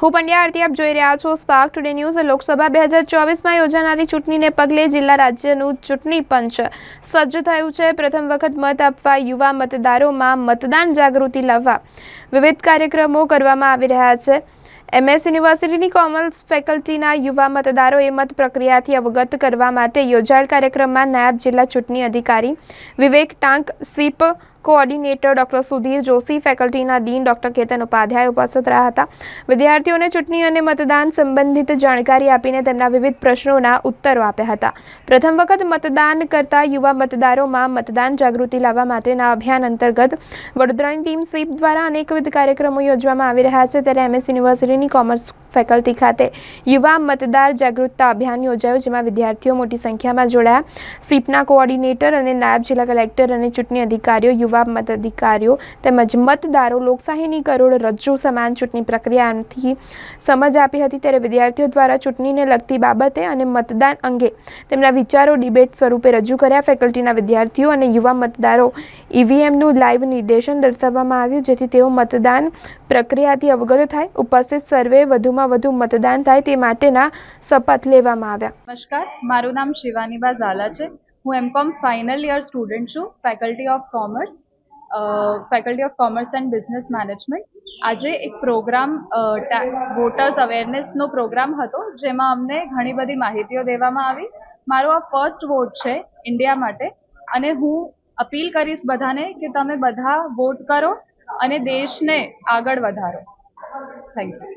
હું પંડ્યા આરતી, આપ જોઈ રહ્યા છો સ્પાર્ક ટુડે ન્યૂઝ લોકસભા બે હજાર ચોવીસમાં યોજાનારી ચૂંટણીને પગલે જિલ્લા રાજ્યનું ચૂંટણી પંચ સજ્જ થયું છે. પ્રથમ વખત મત આપવા યુવા મતદારોમાં મતદાન જાગૃતિ લાવવા વિવિધ કાર્યક્રમો કરવામાં આવી રહ્યા છે. એમએસ યુનિવર્સિટીની કોમર્સ ફેકલ્ટીના યુવા મતદારોએ મત પ્રક્રિયાથી અવગત કરવા માટે યોજાયેલ કાર્યક્રમમાં નાયબ જિલ્લા ચૂંટણી અધિકારી Vivek Tank, sweep coordinator doctor Sudhir Joshi, ફેકલ્ટીના dean doctor Ketan Upadhyay ઉપસ્થિત રહ્યા હતા. વિદ્યાર્થીઓને ચૂંટણી અને મતદાન સંબંધિત જાણકારી આપીને તેમના વિવિધ પ્રશ્નોના ઉત્તરો આપ્યા હતા. પ્રથમ વખત મતદાન કરતા યુવા મતદારોમાં મતદાન જાગૃતિ લાવવા માટેના અભિયાન અંતર્ગત વડોદરાની ટીમ સ્વીપ દ્વારા અનેકવિધ કાર્યક્રમો યોજવામાં આવી રહ્યા છે. ત્યારે એમએસ યુનિવર્સિટીની કોમર્સ ફેકલ્ટી ખાતે યુવા મતદાર જાગૃતતા અભિયાન યોજાયું, જેમાં વિદ્યાર્થીઓ મોટી સંખ્યામાં જોડાયા. સ્વીપના કોઓર્ડિનેટર અને નાયબ જિલ્લા કલેક્ટર અને ચૂંટણી અધિકારીઓ યુવા મતાધિકારીઓ તેમજ મતદારો લોકશાહીની કરોડ રજ્જુ સમાન ચૂંટણી પ્રક્રિયાથી સમજ આપી હતી ત્યારે વિદ્યાર્થીઓ દ્વારા ચૂંટણીને લગતી બાબતે અને મતદાન અંગે તેમના વિચારો ડિબેટ સ્વરૂપે રજૂ કર્યા. ફેકલ્ટીના વિદ્યાર્થીઓ અને યુવા મતદારો ઈવીએમનું લાઈવ નિર્દેશન દર્શાવવામાં આવ્યું, જેથી તેઓ મતદાન પ્રક્રિયાથી અવગત થાય. ઉપસ્થિત સર્વે વધુમાં વધુ મતદાન થાય તે માટેના શપથ લેવામાં આવ્યા. નમસ્કાર, મારું નામ શિવાનીબા ઝાલા છે. હું એમકોમ ફાઇનલ યર સ્ટુડન્ટ છું faculty of commerce faculty of commerce and business management આજે એક પ્રોગ્રામ વોટર્સ અવેરનેસનો પ્રોગ્રામ હતો, જેમાં અમને ઘણી બધી માહિતીઓ દેવામાં આવી. મારો આ ફર્સ્ટ વોટ છે ઇન્ડિયા માટે, અને હું અપીલ કરીશ બધાને કે તમે બધા વોટ કરો અને દેશને આગળ વધારો. થેન્ક યુ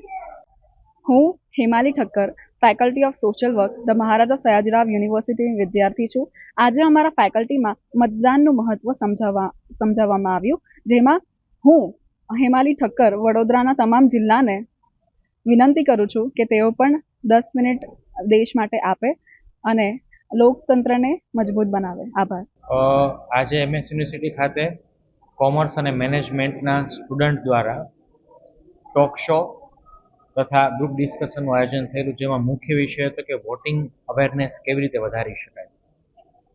હું Himali Thakkar. Faculty of social work the Maharaja Sayajirao યુનિવર્સિટીની વિદ્યાર્થી છું. આજે અમારા ફેકલ્ટીમાં મતદાનનું મહત્ત્વ સમજાવવા, સમજાવવામાં આવ્યું. જેમાં હું, હેમાલી ઠક્કર, વડોદરાના તમામ જિલ્લાને વિનંતી કરું છું કે તેઓ પણ દસ મિનિટ દેશ માટે આપે અને લોકતંત્રને મજબૂત બનાવે. આભાર. આજે એમએસ યુનિવર્સિટી ખાતે કોમર્સ અને મેનેજમેન્ટના સ્ટુડન્ટ દ્વારા ટોક શો તથા ગ્રુપ ડિસ્કશનનું આયોજન થયેલું જેમાં મુખ્ય વિષય હતો કે વોટિંગ અવેરનેસ કેવી રીતે વધારી શકાય.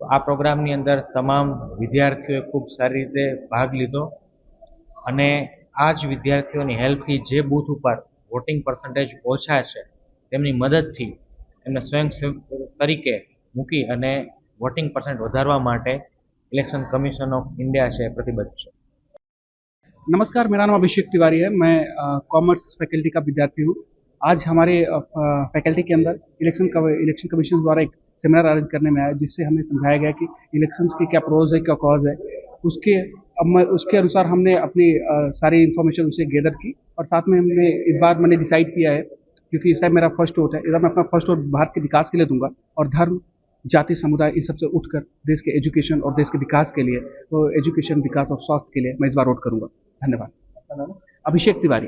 તો આ પ્રોગ્રામની અંદર તમામ વિદ્યાર્થીઓએ ખૂબ સારી રીતે ભાગ લીધો અને આ જ વિદ્યાર્થીઓની હેલ્પથી જે બૂથ ઉપર વોટિંગ પર્સન્ટેજ ઓછા છે, તેમની મદદથી એમને સ્વયંસેવક તરીકે મૂકી અને વોટિંગ પર્સન્ટ વધારવા માટે ઇલેક્શન કમિશન ઓફ ઇન્ડિયા છે પ્રતિબદ્ધ છે. नमस्कार, मेरा नाम अभिषेक तिवारी है। मैं कॉमर्स फैकल्टी का विद्यार्थी हूँ। आज हमारे फैकल्टी के अंदर इलेक्शन इलेक्शन कमीशन द्वारा एक सेमिनार आयोजित करने में आया, जिससे हमें समझाया गया कि इलेक्शंस के क्या प्रोज है, क्या कॉज है। उसके अब मैं उसके अनुसार हमने अपनी सारी इन्फॉर्मेशन उसे गैदर की और साथ में हमने इस बार मैंने डिसाइड किया है, क्योंकि इस टाइम मेरा फ़र्स्ट वोट है इधर मैं अपना फ़र्स्ट वोट भारत के विकास के लिए दूँगा और धर्म जाति समुदाय इन सबसे उठकर देश के एजुकेशन और देश के विकास के लिए तो एजुकेशन विकास और स्वास्थ्य के लिए मैं इस बार वोट करूंगा धन्यवाद अभिषेक तिवारी